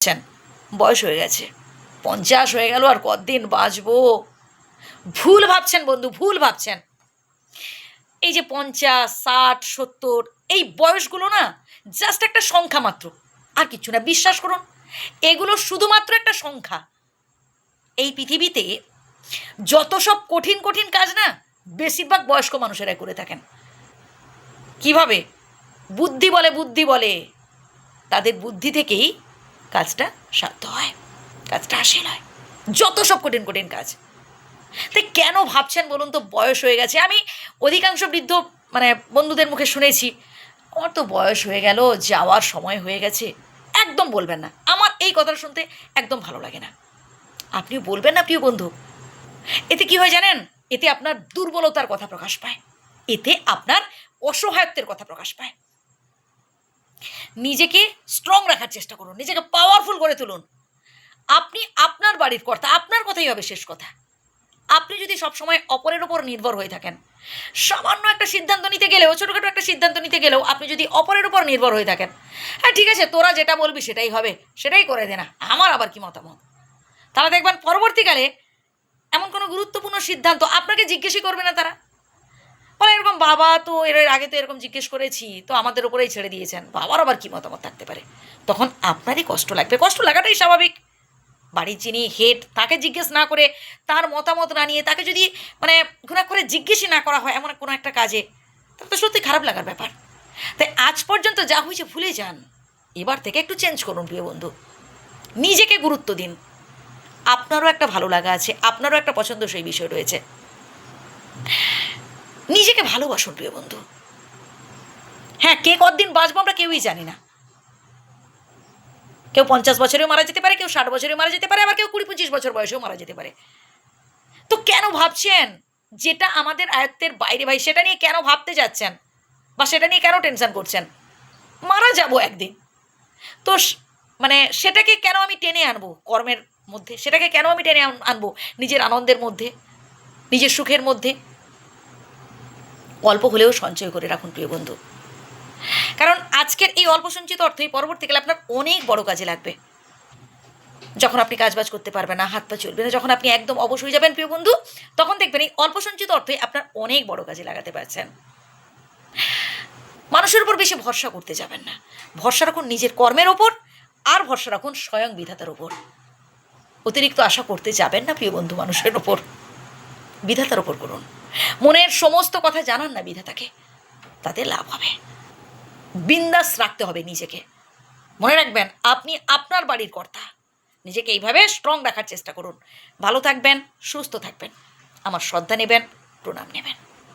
ভাবছেন বয়স হয়ে গেছে। পঞ্চাশ হয়ে গেল, আর কতদিন বাঁচবো? ভুল ভাবছেন বন্ধু, ভুল ভাবছেন। এই যে পঞ্চাশ, ষাট, সত্তর, এই বয়সগুলো না জাস্ট একটা সংখ্যা মাত্র। আর কিছু না, বিশ্বাস করুন, এগুলো শুধুমাত্র একটা সংখ্যা। এই পৃথিবীতে যত সব কঠিন কঠিন কাজ না, বেশিরভাগ বয়স্ক মানুষেরাই করে থাকেন। কীভাবে? বুদ্ধি বলে বুদ্ধি বলে। তাদের বুদ্ধি থেকেই কাজটা সাধ্য হয়। কাজটা হাসিল হয় যত সব কঠিন কঠিন কাজ। তাই কেন ভাবছেন বলুন তো, বয়স হয়ে গেছে? আমি অধিকাংশ বৃদ্ধ মানে বন্ধুদের মুখে শুনেছি, আমার তো বয়স হয়ে গেল, যাওয়ার সময় হয়ে গেছে। একদম বলবেন না। আমার এই কথাটা শুনতে একদম ভালো লাগে না। আপনি বলবেন না, প্রিয় বন্ধু। এতে কি হয় জানেন? এতে আপনার দুর্বলতার কথা প্রকাশ পায়। এতে আপনার অসহায়ত্বের কথা প্রকাশ পায়। নিজেকে স্ট্রং রাখার চেষ্টা করুন, নিজেকে পাওয়ারফুল করে তুলুন। আপনি আপনার বাড়ির কর্তা, আপনার কথাই হবে শেষ কথা। আপনি যদি সবসময় অপরের ওপর নির্ভর হয়ে থাকেন, সামান্য একটা সিদ্ধান্ত নিতে গেলেও, ছোটোখাটো একটা সিদ্ধান্ত নিতে গেলেও আপনি যদি অপরের উপর নির্ভর হয়ে থাকেন হ্যাঁ ঠিক আছে, তোরা যেটা বলবি সেটাই হবে, সেটাই করে দে না, আমার আবার কি মতামত? তারা দেখবেন পরবর্তীকালে এমন কোনো গুরুত্বপূর্ণ সিদ্ধান্ত আপনাকে জিজ্ঞেসই করবে না তারা। বলে এরকম বাবা তো এর আগে তো এরকম জিজ্ঞেস করেছি, তো আমাদের ওপরেই ছেড়ে দিয়েছেন। বাবার আবার কী মতামত থাকতে পারে? তখন আপনারই কষ্ট লাগবে। কষ্ট লাগাটাই স্বাভাবিক। বাড়ির যিনি হেড তাকে জিজ্ঞেস না করে তার মতামত না নিয়ে, তাকে যদি মানে ঘোরা করে জিজ্ঞেসই না করা হয় এমন কোনো একটা কাজে, তাহলে তো সত্যি খারাপ লাগার ব্যাপার। তাই আজ পর্যন্ত যা হয়েছে ভুলে যান। এবার থেকে একটু চেঞ্জ করুন প্রিয় বন্ধু। নিজেকে গুরুত্ব দিন। আপনারও একটা ভালো লাগা আছে, আপনারও একটা পছন্দসই বিষয় রয়েছে। নিজেকে ভালোবাসুন, প্রিয় বন্ধু। হ্যাঁ কে কতদিন বাঁচবো আমরা কেউই জানি না। কেউ পঞ্চাশ বছরেও মারা যেতে পারে, কেউ ষাট বছরেও মারা যেতে পারে, আবার কেউ কুড়ি, পঁচিশ বছর বয়সেও মারা যেতে পারে। তো কেন ভাবছেন? যেটা আমাদের আয়ত্তের বাইরে ভাই, সেটা নিয়ে কেন ভাবতে যাচ্ছেন? বা সেটা নিয়ে কেন টেনশন করছেন? মারা যাব একদিন। তো মানে সেটাকে কেন আমি টেনে আনব কর্মের মধ্যে? সেটাকে কেন আমি টেনে আনব? নিজের আনন্দের মধ্যে? নিজের সুখের মধ্যে? অল্প হলেও সঞ্চয় করে রাখুন, প্রিয় বন্ধু। কারণ আজকের এই অল্প সঞ্চিত অর্থই পরবর্তীকালে আপনার অনেক বড় কাজে লাগবে। যখন আপনি কাজবাজ করতে পারবেন না, হাত পা চলবে না, যখন আপনি একদম অবশ হয়ে যাবেন, প্রিয় বন্ধু, তখন দেখবেন এই অল্প সঞ্চিত অর্থই আপনার অনেক বড় কাজে লাগাতে পারছেন। মানুষের উপর বেশি ভরসা করতে যাবেন না। ভরসা রাখুন নিজের কর্মের ওপর আর ভরসা রাখুন স্বয়ং বিধাতার ওপর। অতিরিক্ত আশা করতে যাবেন না, প্রিয় বন্ধু, মানুষের ওপর বিধাতার ওপর করুন। মনের সমস্ত কথা জানান না বিধাতাকে। তাতে লাভ হবে। বিন্দাস রাখতে হবে নিজেকে। মনে রাখবেন, আপনি আপনার বাড়ির কর্তা। নিজেকে এইভাবে স্ট্রং রাখার চেষ্টা করুন। ভালো থাকবেন, সুস্থ থাকবেন। আমার শ্রদ্ধা নেবেন, প্রণাম নেবেন।